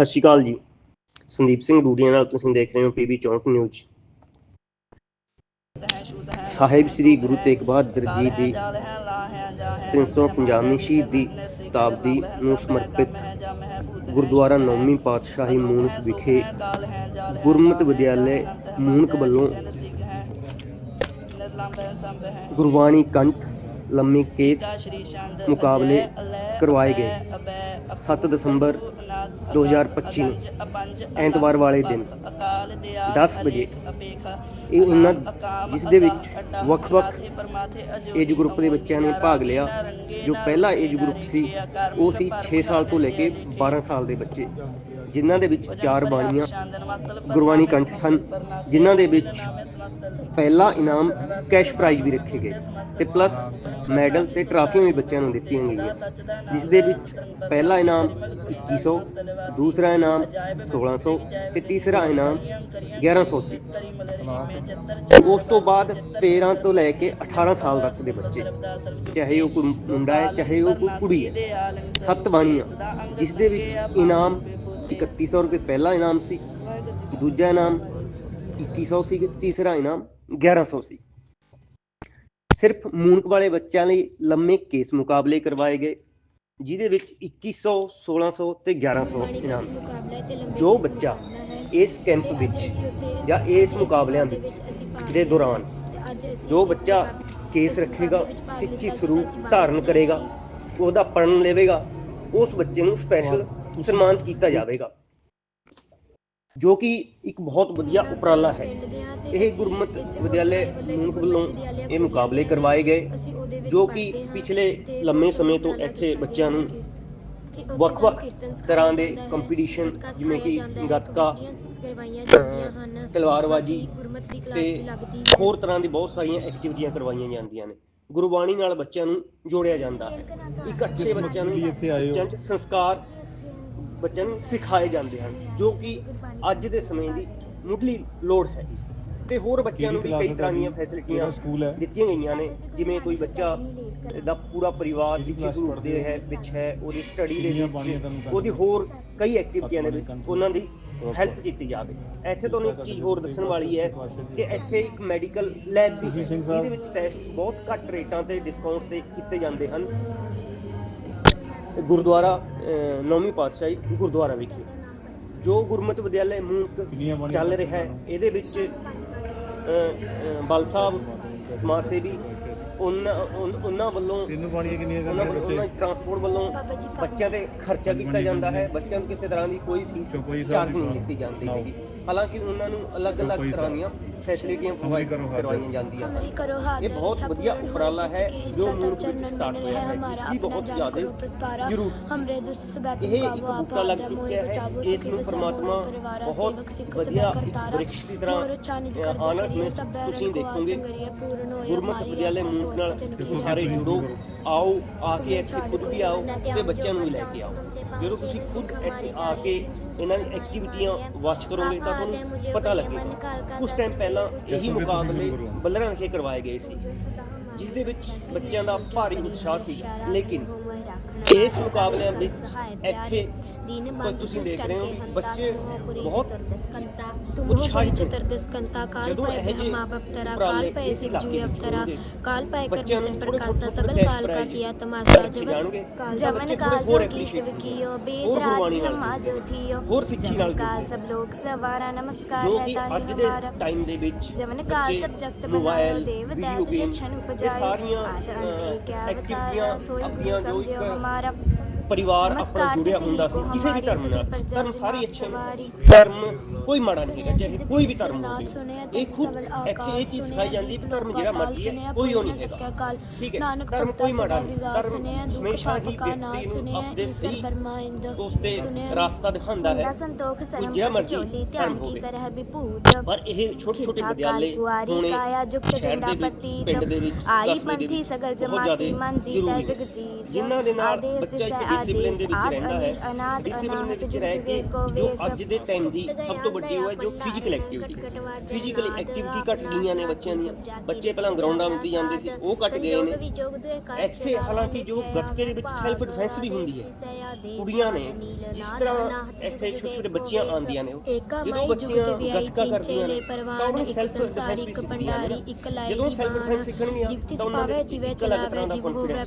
ਸਤਿ ਸ਼੍ਰੀ ਅਕਾਲ ਜੀ। ਸੰਦੀਪ ਸਿੰਘ ਡੂਡੀਆਂ ਨਾਲ ਤੁਸੀਂ ਦੇਖ ਰਹੇ ਹੋ ਪੀਬੀ ਚੌਂਕ ਨਿਊਜ਼। ਸਾਹਿਬ ਸ੍ਰੀ ਗੁਰੂ ਤੇਗ ਬਹਾਦਰ ਜੀ ਦੀ 350ਵੀਂ ਸ਼ਹੀਦੀ ਸ਼ਤਾਬਦੀ ਨੂੰ ਸਮਰਪਿਤ ਗੁਰਦੁਆਰਾ ਨੌਵੀਂ ਪਾਤਸ਼ਾਹੀ ਮੂਨਕ ਵਿਖੇ ਗੁਰਮਤਿ ਵਿਦਿਆਲੇ ਮੂਨਕ ਵੱਲੋਂ ਗੁਰਬਾਣੀ ਕੰਠ ਲੰਮੇ ਕੇਸ ਮੁਕਾਬਲੇ ਕਰਵਾਏ ਗਏ। 7 ਦਸੰਬਰ 2025 ਨੂੰ ਐਤਵਾਰ ਵਾਲੇ ਦਿਨ 10 ਵਜੇ ਇਹ ਉਹਨਾਂ ਜਿਸ ਦੇ ਵਿੱਚ ਵੱਖ-ਵੱਖ ਏਜ ਗਰੁੱਪ ਦੇ ਬੱਚਿਆਂ ਨੇ ਭਾਗ ਲਿਆ। ਜੋ ਪਹਿਲਾ ਏਜ ਗਰੁੱਪ ਸੀ, ਉਹ ਸੀ 6 ਸਾਲ ਤੋਂ ਲੈ ਕੇ 12 ਸਾਲ ਦੇ ਬੱਚੇ, ਜਿਨ੍ਹਾਂ ਦੇ ਵਿੱਚ ਚਾਰ ਬਾਣੀਆਂ ਗੁਰਬਾਣੀ ਕੰਠ ਸਨ, ਜਿਨ੍ਹਾਂ ਦੇ ਵਿੱਚ ਪਹਿਲਾ ਇਨਾਮ ਕੈਸ਼ ਪ੍ਰਾਈਜ਼ ਵੀ ਰੱਖੇ ਗਏ ਤੇ ਪਲੱਸ ਮੈਡਲ ਤੇ ਟਰਾਫੀਆਂ ਵੀ ਬੱਚਿਆਂ ਨੂੰ ਦਿੱਤੀਆਂ ਗਈਆਂ। ਜਿਸ ਦੇ ਵਿੱਚ ਪਹਿਲਾ ਇਨਾਮ 2100 ਦੂਸਰਾ ਇਨਾਮ 1600 ਤੇ ਤੀਸਰਾ ਇਨਾਮ 1100 ਸੀ। ਉਸ ਤੋਂ ਬਾਅਦ 13 ਤੋਂ ਲੈ ਕੇ 18 ਸਾਲ ਤੱਕ ਦੇ ਬੱਚੇ। ਚਾਹੇ ਉਹ ਕੋਈ ਮੁੰਡਾ ਹੈ, ਚਾਹੇ ਉਹ ਕੋਈ ਕੁੜੀ ਹੈ। ਸੱਤ ਬਾਣੀਆਂ, ਜਿਸ ਦੇ ਵਿੱਚ ਇਨਾਮ 3100 ਰੁਪਏ ਪਹਿਲਾ ਇਨਾਮ ਸੀ, ਦੂਜਾ ਇਨਾਮ 2100 ਸੀ ਤੀਸਰਾ ਇਨਾਮ 1100 ਸੀ ਸਿਰਫ ਮੂਨਕ ਵਾਲੇ ਬੱਚਿਆਂ ਲਈ ਲੰਮੇ ਕੇਸ ਮੁਕਾਬਲੇ ਕਰਵਾਏ ਗਏ, ਜਿਹਦੇ ਵਿੱਚ 2100 1600 ਤੇ 1100 ਇਨਾਮ ਜੋ ਬੱਚਾ ਇਸ ਕੈਂਪ ਵਿੱਚ ਜਾਂ ਇਸ ਮੁਕਾਬਲਿਆਂ ਵਿੱਚ ਦੇ ਦੌਰਾਨ ਜੋ ਬੱਚਾ ਕੇਸ ਰੱਖੇਗਾ, ਸਿੱਖੀ ਸਰੂਪ ਧਾਰਨ ਕਰੇਗਾ, ਉਹਦਾ ਪੜਨ ਲਵੇਗਾ, ਉਸ ਬੱਚੇ ਨੂੰ ਸਪੈਸ਼ਲ ਸਨਮਾਨਿਤ ਕੀਤਾ ਜਾਵੇਗਾ। ਜੋ ਕਿ ਇੱਕ ਬਹੁਤ ਵਧੀਆ ਉਪਰਾਲਾ ਹੈ। ਇਹ ਗੁਰਮਤ ਵਿਦਿਆਲੇ ਮੂਨਕ ਵੱਲੋਂ ਇਹ ਮੁਕਾਬਲੇ ਕਰਵਾਏ ਗਏ, ਜੋ ਕਿ ਪਿਛਲੇ ਲੰਮੇ ਸਮੇਂ ਤੋਂ ਇੱਥੇ ਬੱਚਿਆਂ ਨੂੰ ਵੱਖ-ਵੱਖ ਤਰ੍ਹਾਂ ਦੇ ਕੰਪੀਟੀਸ਼ਨ ਜਿਵੇਂ ਕਿ ਗੱਤਕਾ ਤਲਵਾਰਬਾਜੀ ਤੇ ਹੋਰ ਤਰ੍ਹਾਂ ਦੀ ਬਹੁਤ ਸਾਰੀਆਂ ਐਕਟੀਵਿਟੀਆਂ ਕਰਵਾਈਆਂ ਜਾਂਦੀਆਂ ਨੇ। ਗੁਰਬਾਣੀ ਨਾਲ ਬੱਚਿਆਂ ਨੂੰ ਜੋੜਿਆ ਜਾਂਦਾ ਹੈ। ਇੱਕ ਅੱਛੇ ਬੱਚਿਆਂ ਨੂੰ ਇੱਥੇ ਆਏ ਹੋ। ਬੱਚਿਆਂ 'ਚ ਸੰਸਕਾਰ ਬੱਚਿਆਂ ਨੂੰ ਸਿਖਾਏ ਜਾਂਦੇ ਹਨ ਜੋ ਕਿ ਅੱਜ ਦੇ ਸਮੇਂ ਦੀ ਮੁੱਢਲੀ ਲੋੜ ਹੈ ਤੇ ਹੋਰ ਬੱਚਿਆਂ ਨੂੰ ਵੀ ਕਈ ਤਰ੍ਹਾਂ ਦੀਆਂ? ਫੈਸਿਲਿਟੀਆਂ? ਦਿੱਤੀਆਂ ਗਈਆਂ ਨੇ ਜਿਵੇਂ ਕੋਈ ਬੱਚਾ ਦਾ ਪੂਰਾ ਪਰਿਵਾਰ ਗਰੁੱਪ ਪੜ੍ਹਦੇ ਦੇ ਹੋ? ਵਿੱਚ ਹੈ ਉਹਦੀ ਸਟੱਡੀ ਦੇ ਵਿੱਚ? ਉਹਦੀ ਹੋਰ ਕਈ ਐਕਟੀਵਿਟੀਆਂ ਦੇ ਵਿੱਚ ਉਹਨਾਂ ਦੀ. ਹੈਲਪ ਕੀਤੀ ਜਾਵੇ ਇੱਥੇ ਤੁਹਾਨੂੰ ਇੱਕ ਚੀਜ਼ ਹੋਰ ਦੱਸਣ ਵਾਲੀ ਹੈ ਕਿ ਇੱਥੇ ਇੱਕ ਮੈਡੀਕਲ ਲੈਬ ਵੀ ਹੈ? ਜਿਹਦੇ ਵਿੱਚ ਟੈਸਟ ਬਹੁਤ ਘੱਟ ਰੇਟਾਂ ਤੇ ਡਿਸਕਾਊਂਟ ਤੇ ਕੀਤੇ ਜਾਂਦੇ ਹਨ ਗੁਰਦੁਆਰਾ ਨੌਵੀਂ ਪਾਤਸ਼ਾਹੀ ਗੁਰਦੁਆਰਾ ਵਿਖੇ ਜੋ ਗੁਰਮਤਿ ਵਿਦਿਆਲੇ ਬਾਣੀਆਂ ਚੱਲ ਰਿਹਾ ਹੈ ਇਹਦੇ ਵਿੱਚ ਬਲ ਸਾਹਿਬ ਸਮਾਜ ਸੇਵੀ ਉਹਨਾਂ ਉਹਨਾਂ ਵੱਲੋਂ ਤੈਨੂੰ ਬਾਣੀਆਂ ਕਿੰਨੀਆਂ ਉਹਨਾਂ ਵੱਲੋਂ ਬੱਚੇ? ਟਰਾਂਸਪੋਰਟ ਵੱਲੋਂ ਬੱਚਿਆਂ ਤੇ ਖਰਚਾ ਕੀਤਾ ਜਾਂਦਾ ਹੈ। ਬੱਚਿਆਂ ਨੂੰ ਕਿਸੇ ਤਰ੍ਹਾਂ ਦੀ ਕੋਈ ਫੀਸ ਚਾਰਜ ਨਹੀਂ ਦਿੱਤੀ ਜਾਂਦੀ। ਹੈਗੀ। ਹਾਲਾਂਕਿ ਉਹਨਾਂ ਨੂੰ ਅਲੱਗ-ਅਲੱਗ ਤਰ੍ਹਾਂ। ਦੀਆਂ ਫੈਸਿਲਿਟੀਆਂ ਪ੍ਰੋਵਾਈਡ। ਕਰਵਾਈਆਂ ਜਾਂਦੀਆਂ ਹਨ। ਹਮਰੀ ਕਰੋ ਹਾथ ਇਹ ਬਹੁਤ ਵਧੀਆ ਉਪਰਾਲਾ ਹੈ ਜੋ ਮੂਰਖ ਵਿੱਚ ਸਟਾਰਟ ਹੋਇਆ ਹੈ ਜਿਸ ਦੀ ਬਹੁਤ ਜ਼ਿਆਦਾ ਜ਼ਰੂਰਤ ਹਮਰੇ ਦੁਸ਼ਟ ਸਬੈਤ ਇਹ ਇੱਕ ਬੂਟਾ ਲੱਗ ਚੁੱਕਿਆ ਹੈ। ਇਸ ਨੂੰ ਪਰਮਾਤਮਾ ਬਹੁਤ ਵਧੀਆ ਬ੍ਰਿਕਸ਼ ਦੀ ਤਰ੍ਹਾਂ ਅਹ, ਆਉਣ ਵਾਲੇ ਸਮੇਂ 'ਚ ਤੁਸੀਂ ਦੇਖੋਗੇ। ਗੁਰਮਤਿ ਵਿਦਿਆਲੇ ਮੂਨਕ ਨਾਲ ਸਾਰੇ ਜੁੜੋ। ਆਓ ਆ ਕੇ ਇੱਥੇ ਖੁਦ ਵੀ ਆਓ ਤੇ ਬੱਚਿਆਂ ਨੂੰ ਵੀ ਲੈ ਕੇ ਆਓ। ਜਦੋਂ ਤੁਸੀਂ ਖੁਦ ਇੱਥੇ ਆ ਕੇ ਇਹਨਾਂ ਦੀ ਐਕਟੀਵਿਟੀਆਂ ਵਾਚ ਕਰੋਗੇ ਤਾਂ ਤੁਹਾਨੂੰ ਪਤਾ ਲੱਗੇਗਾ। ਕੁਝ ਟਾਈਮ ਪਹਿਲਾਂ ਇਹੀ ਮੁਕਾਬਲੇ ਬੱਲਰਾਂ ਵਿਖੇ ਕਰਵਾਏ ਗਏ ਸੀ ਜਿਸ ਦੇ ਵਿੱਚ ਬੱਚਿਆਂ ਦਾ ਭਾਰੀ ਉਤਸ਼ਾਹ ਸੀ। ਲੇਕਿਨ ਇਸ ਮੁਕਾਬਲਿਆਂ ਵਿੱਚ ਇੱਥੇ ਪਰ ਤੁਸੀਂ ਦੇਖ ਰਹੇ ਹੋ ਬੱਚੇ ਬਹੁਤ ਉਤਸ਼ਾਹਿਤ ਨੇ। ਚਤੁਰਦਸਕੰਤਾ ਕਾਲ ਪੈ ਬ੍ਰਹਮਾ ਉਪਰਾਲੇ ਕਾਲ ਪੈ ਸਿਵ ਜੂ ਅਵਤਰਾ ਕਾਲ ਪੈ ਕਰ ਬੱਚਿਆਂ ਨੂੰ ਵਿਸ਼ਨ ਥੋੜੇ ਪ੍ਰਕਾਸ਼ਾ ਸਗਲ ਕਾਲ ਕਾ ਕੀਆ ਤਮਾਸ਼ਾ ਜਵਨ। ਤਾਂ ਜਵਨ ਕਾਲ ਜੋ ਕੀ ਸਿਵ ਕੀਓ ਬੇਦ ਰਾਜ ਬ੍ਰਹਮਾ ਜੋ ਥੀਓ ਹੋਰ ਸਿੱਖੀ ਜਵਨ ਨਾਲ ਕਾਲ। ਸਭ ਲੋਕ ਸਵਾਰਾ ਨਮਸਕਾਰ ਹੈ ਤਾਹੀ ਅੱਜ ਦੇ ਟਾਈਮ ਦੇ ਵਿੱਚ ਜਮਨ ਕਾਲ ਸਭ ਜਗਤ ਮੋਬਾਈਲ ਦੇਵ ਦੈਤ ਜਛਨ ਇਹ ਉਪਜਾਇ ਸਾਰੀਆਂ ਆਦ ਅੰਤੇ ਕਿਆ ਐਕਟੀਵਿਟੀਆਂ ਅਵਤਾਰਾ ਸੋਈ ਸਮਝਿਓ ਹਮਾਰਾ ਪਰਿਵਾਰ ਆਪਣਾ ਜੁੜਿਆ ਹੁੰਦਾ ਸੀ ਕਿਸੇ ਵੀ ਧਰਮ ਨਾਲ। ਧਰਮ ਸਾਰੇ ਅੱਛੇ ਧਰਮ ਕੋਈ ਮਾੜਾ ਨਹੀਂ ਹੈਗਾ ਚਾਹੇ ਕੋਈ ਵੀ ਧਰਮ ਹੋਵੇ। ਇਹ ਖੁਦ ਇੱਥੇ ਇਹ ਚੀਜ਼ ਸਿਖਾਈ ਜਾਂਦੀ ਹੈ ਧਰਮ ਜਿਹੜਾ ਮਰਜ਼ੀ ਹੈ ਕੋਈ ਉਹ ਨਹੀਂ ਹੈਗਾ। ਠੀਕ ਹੈ ਧਰਮ ਕੋਈ ਮਾੜਾ ਨਹੀਂ ਧਰਮ ਹਮੇਸ਼ਾ ਹੀ ਵਿਅਕਤੀ ਨੂੰ ਆਪਣੇ ਸਹੀ ਉਸ ਤੇ ਰਸਤਾ ਦਿਖਾਉਂਦਾ ਹੈ। ਜਿਹੜਾ ਮਰਜ਼ੀ ਧਰਮ ਹੋਵੇ। ਪਰ ਇਹ ਛੋਟੇ ਛੋਟੇ ਵਿਦਿਆਲੇ ਹੋਣੇ ਸ਼ਹਿਰ ਦੇ ਵਿੱਚ ਪਿੰਡ ਦੇ ਵਿੱਚ ਆਈ ਪੰਥੀ ਸਗਲ ਜਮਾਤੀ ਮਨ ਜੀਤਾ ਹੈ। ਜਗਦੀਜ ਜਿਨ੍ਹਾਂ ਦੇ ਨਾਲ ਬੱਚਾ ਇੱਕ ਡਿਸਪਲਿਨ ਦੇ ਵਿੱਚ ਰਹਿੰਦਾ ਹੈ। ਡਿਸਪਲਿਨ ਦੇ ਵਿੱਚ ਰਹਿ ਕੇ ਜੋ ਅੱਜ ਦੇ ਟਾਈਮ ਦੀ ਸਭ ਤੋਂ ਵੱਡੀ ਉਹ ਹੈ ਜੋ ਫਿਜ਼ੀਕਲ ਐਕਟੀਵਿਟੀ ਫਿਜ਼ੀਕਲ ਐਕਟੀਵਿਟੀ ਘਟ ਗਈਆਂ ਨੇ ਬੱਚਿਆਂ ਦੀਆਂ। ਬੱਚੇ ਪਹਿਲਾਂ ਗਰਾਊਂਡਾਂ ਵਿੱਚ ਜਾਂਦੇ ਸੀ ਉਹ ਘਟ ਗਏ ਨੇ। ਇੱਥੇ ਹਾਲਾਂਕਿ ਜੋ ਗੱਤਕੇ ਦੇ ਵਿੱਚ ਸੈਲਫ ਡਿਫੈਂਸ ਵੀ ਹੁੰਦੀ ਹੈ। ਕੁੜੀਆਂ ਨੇ ਜਿਸ ਤਰ੍ਹਾਂ ਇੱਥੇ ਛੋਟੇ ਛੋਟੇ ਬੱਚੀਆਂ ਆਉਂਦੀਆਂ ਨੇ ਜਦੋਂ ਬੱਚੀਆਂ ਗੱਤਕਾ ਕਰਦੀਆਂ ਨੇ ਤਾਂ ਉਹਨੇ ਇੱਕ ਸੈਲਫ ਡਿਫੈਂਸ ਵੀ ਇੱਕ ਸਿੱਖਦੀਆਂ ਨੇ। ਇੱਕ ਜਦੋਂ ਸੈਲਫ ਡਿਫੈਂਸ ਸਿੱਖਣਗੀਆਂ ਤਾਂ ਉਹਨਾਂ ਦੇ ਵਿੱਚ ਇੱਕ ਅਲੱਗ ਤਰ੍ਹਾਂ ਦਾ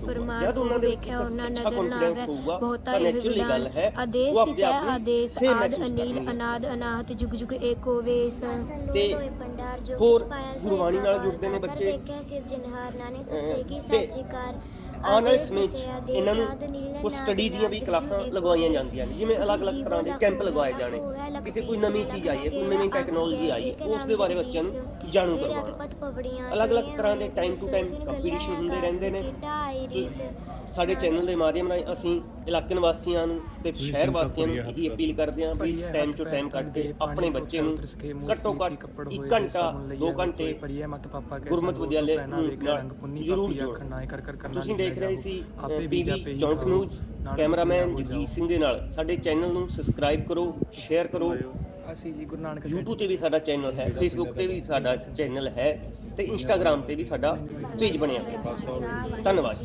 ਫਰਮਾਨ ਜਦ ਉਹਨਾਂ ਦੇ ਵਿੱਚ ਉਹਨਾਂ ਅੱਛਾ confidence ਆਵੇ ਹੋਊਗਾ, ਬਹੁਤਾ ਇਹ ਗੱਲ ਹੈ, ਆਦੇਸ਼ ਉਹ ਆਪਣੇ ਤਿਸੈ ਆਪ ਨੂੰ ਆਦੇਸ਼ ਆਦ ਅਨੀਲ। ਅਨਾਦ ਅਨਾਹਤ ਜੁਗ ਜੁਗ ਏਕੋ ਵੇਸ ਤੇ ਹੋਰ ਗੁਰਬਾਣੀ ਨਾਲ ਜੁੜਦੇ ਨੇ ਬੱਚੇ। ਆਉਣ ਵਾਲੇ ਸਮੇਂ 'ਚ ਇਹਨਾਂ ਨੂੰ ਕੁਝ ਸਟੱਡੀ ਦੀਆਂ ਵੀ ਕਲਾਸਾਂ ਲਗਵਾਈਆਂ ਜਾਂਦੀਆਂ ਨੇ ਜਿਵੇਂ ਅਲੱਗ-ਅਲੱਗ ਤਰ੍ਹਾਂ ਦੇ ਕੈਂਪ ਲਗਵਾਏ ਜਾਣੇ। ਕਿਸੇ ਕੋਈ ਨਵੀਂ ਚੀਜ਼ ਆਈ ਹੈ ਕੋਈ ਨਵੀਂ ਟੈਕਨੋਲੋਜੀ ਆਈ ਹੈ ਉਸ ਦੇ ਬਾਰੇ ਬੱਚਿਆਂ ਨੂੰ ਜਾਣੂ ਕਰਵਾਉਣਾ। ਅਲੱਗ-ਅਲੱਗ ਤਰ੍ਹਾਂ ਦੇ ਟਾਈਮ ਟੂ ਟਾਈਮ ਕੰਪੀਟੀਸ਼ਨ ਹੁੰਦੇ ਰਹਿੰਦੇ ਨੇ। ਸਾਡੇ ਚੈਨਲ ਦੇ ਮਾਧਿਅਮ ਰਾਹੀਂ ਅਸੀਂ ਇਲਾਕੇ ਨਿਵਾਸੀਆਂ ਨੂੰ ਤੇ ਸ਼ਹਿਰ ਵਾਸੀਆਂ ਨੂੰ ਇਹ ਅਪੀਲ ਕਰਦੇ ਹਾਂ ਵੀ ਟਾਈਮ ਟੂ ਟਾਈਮ ਕੱਢ ਕੇ ਆਪਣੇ ਬੱਚੇ ਨੂੰ ਘੱਟੋ ਘੱਟ 1 ਘੰਟਾ 2 ਘੰਟੇ ਗੁਰਮਤ ਵਿਦਿਆਲੇ ਨੂੰ ਜ਼ਰੂਰ ਜੋੜੋ। ਤੁਸੀਂ ਦੇਖ ਰਹੇ ਸੀ ਪੀਵੀ ਚੌਂਕ ਨਿਊਜ਼ ਕੈਮਰਾਮੈਨ ਜਗਜੀਤ ਸਿੰਘ ਦੇ ਨਾਲ। ਸਾਡੇ ਚੈਨਲ ਨੂੰ ਸਬਸਕ੍ਰਾਈਬ ਕਰੋ ਸ਼ੇਅਰ ਕਰੋ। ਅਸੀਂ ਜੀ ਗੁਰੂ ਨਾਨਕ YouTube ਤੇ ਵੀ ਸਾਡਾ ਚੈਨਲ ਹੈ, Facebook ਤੇ ਵੀ ਸਾਡਾ ਚੈਨਲ ਹੈ ਤੇ Instagram ਤੇ ਵੀ ਸਾਡਾ ਪੇਜ ਬਣਿਆ ਹੋਇਆ ਹੈ। ਧੰਨਵਾਦ